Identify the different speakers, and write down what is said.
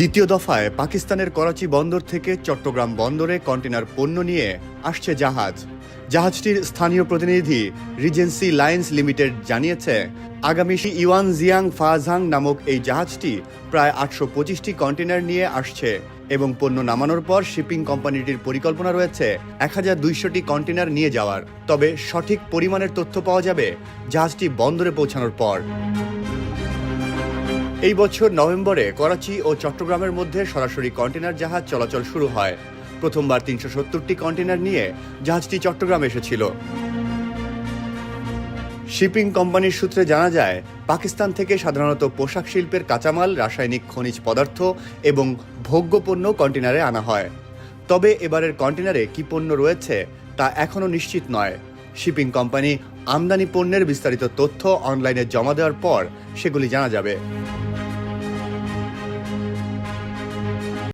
Speaker 1: দ্বিতীয় দফায় পাকিস্তানের করাচি বন্দর থেকে চট্টগ্রাম বন্দরে কন্টেনার পণ্য নিয়ে আসছে জাহাজ। জাহাজটির স্থানীয় প্রতিনিধি রিজেন্সি লাইন্স লিমিটেড জানিয়েছে, আগামী ইওয়ান জিয়াং ফাজাং নামক এই জাহাজটি প্রায় আটশো পঁচিশটি কন্টেনার নিয়ে আসছে এবং পণ্য নামানোর পর শিপিং কোম্পানিটির পরিকল্পনা রয়েছে এক হাজার দুইশোটি কন্টেনার নিয়ে যাওয়ার। তবে সঠিক পরিমাণের তথ্য পাওয়া যাবে জাহাজটি বন্দরে পৌঁছানোর পর। এই বছর নভেম্বরে করাচি ও চট্টগ্রামের মধ্যে সরাসরি কন্টেনার জাহাজ চলাচল শুরু হয়। প্রথমবার তিনশো সত্তরটি কন্টেনার নিয়ে জাহাজটি চট্টগ্রাম এসেছিল। শিপিং কোম্পানির সূত্রে জানা যায়, পাকিস্তান থেকে সাধারণত পোশাক শিল্পের কাঁচামাল, রাসায়নিক খনিজ পদার্থ এবং ভোগ্যপণ্য কন্টেনারে আনা হয়। তবে এবারের কন্টেনারে কি পণ্য রয়েছে তা এখনও নিশ্চিত নয়। শিপিং কোম্পানি আমদানি পণ্যের বিস্তারিত তথ্য অনলাইনে জমা দেওয়ার পর সেগুলি জানা যাবে।